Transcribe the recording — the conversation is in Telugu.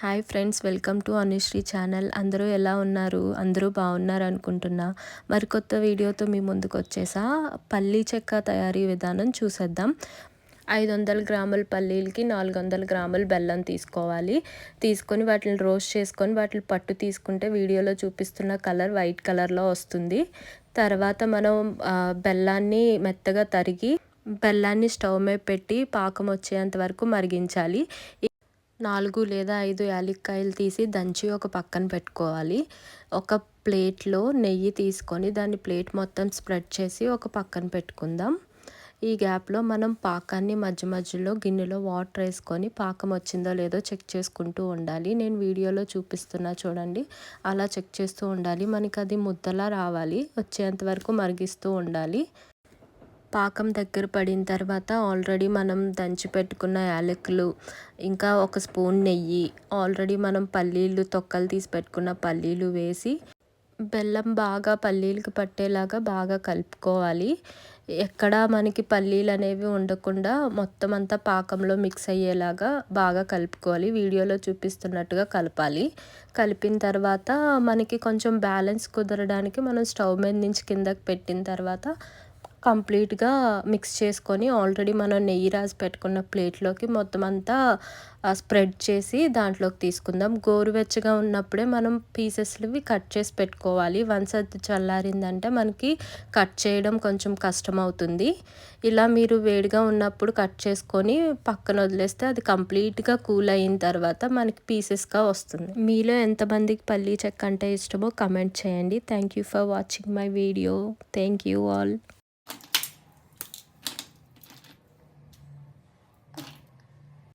Hi friends welcome to Anushree channel. అందరూ ఎలా ఉన్నారు? అందరూ బాగున్నారు అనుకుంటున్నా. మరి కొత్త వీడియోతో మీ ముందుకు వచ్చేసా? పల్లీ చెక్క తయారీ విధానం చూసేద్దాం. ఐదు వందల గ్రాముల పల్లీలకి నాలుగు వందల గ్రాముల బెల్లం తీసుకోవాలి. తీసుకొని వాటిని రోస్ట్ చేసుకొని వాటిని పట్టు తీసుకుంటే వీడియోలో చూపిస్తున్న కలర్ వైట్ కలర్లో వస్తుంది. తర్వాత మనం బెల్లాన్ని మెత్తగా తరిగి బెల్లాన్ని స్టవ్ మీద పెట్టి పాకం వచ్చేంత వరకు మరిగించాలి. నాలుగు లేదా ఐదు యాలక్కాయలు తీసి దంచి ఒక పక్కన పెట్టుకోవాలి. ఒక ప్లేట్లో నెయ్యి తీసుకొని దాన్ని ప్లేట్ మొత్తం స్ప్రెడ్ చేసి ఒక పక్కన పెట్టుకుందాం. ఈ గ్యాప్లో మనం పాకాన్ని మధ్య మధ్యలో గిన్నెలో వాటర్ వేసుకొని పాకం వచ్చిందో లేదో చెక్ చేసుకుంటూ ఉండాలి. నేను వీడియోలో చూపిస్తున్నా చూడండి. అలా చెక్ చేస్తూ ఉండాలి. మనకి అది ముద్దలా రావాలి. వచ్చేంత వరకు మరిగిస్తూ ఉండాలి. పాకం దగ్గర పడిన తర్వాత ఆల్రెడీ మనం దంచి పెట్టుకున్న యాలకులు ఇంకా ఒక స్పూన్ నెయ్యి ఆల్రెడీ మనం పల్లీలు తొక్కలు తీసి పెట్టుకున్న పల్లీలు వేసి బెల్లం బాగా పల్లీలకు పట్టేలాగా బాగా కలుపుకోవాలి. ఎక్కడ మనకి పల్లీలు అనేవి ఉండకుండా మొత్తం అంతా పాకంలో మిక్స్ అయ్యేలాగా బాగా కలుపుకోవాలి. వీడియోలో చూపిస్తున్నట్టుగా కలపాలి. కలిపిన తర్వాత మనకి కొంచెం బ్యాలెన్స్ కుదరడానికి మనం స్టవ్ మీద నుంచి కిందకి పెట్టిన తర్వాత కంప్లీట్గా మిక్స్ చేసుకొని ఆల్రెడీ మనం నెయ్యి రాసి పెట్టుకున్న ప్లేట్లోకి మొత్తం అంతా స్ప్రెడ్ చేసి దాంట్లోకి తీసుకుందాం. గోరువెచ్చగా ఉన్నప్పుడే మనం పీసెస్వి కట్ చేసి పెట్టుకోవాలి. వన్స్ అది చల్లారిందంటే మనకి కట్ చేయడం కొంచెం కష్టం అవుతుంది ఇలా మీరు వేడిగా ఉన్నప్పుడు కట్ చేసుకొని పక్కన వదిలేస్తే అది కంప్లీట్గా కూల్ అయిన తర్వాత మనకి పీసెస్గా వస్తుంది. మీలో ఎంతమందికి పల్లీ చెక్క అంటే ఇష్టమో కమెంట్ చేయండి. Thank you for watching my video. Thank you all.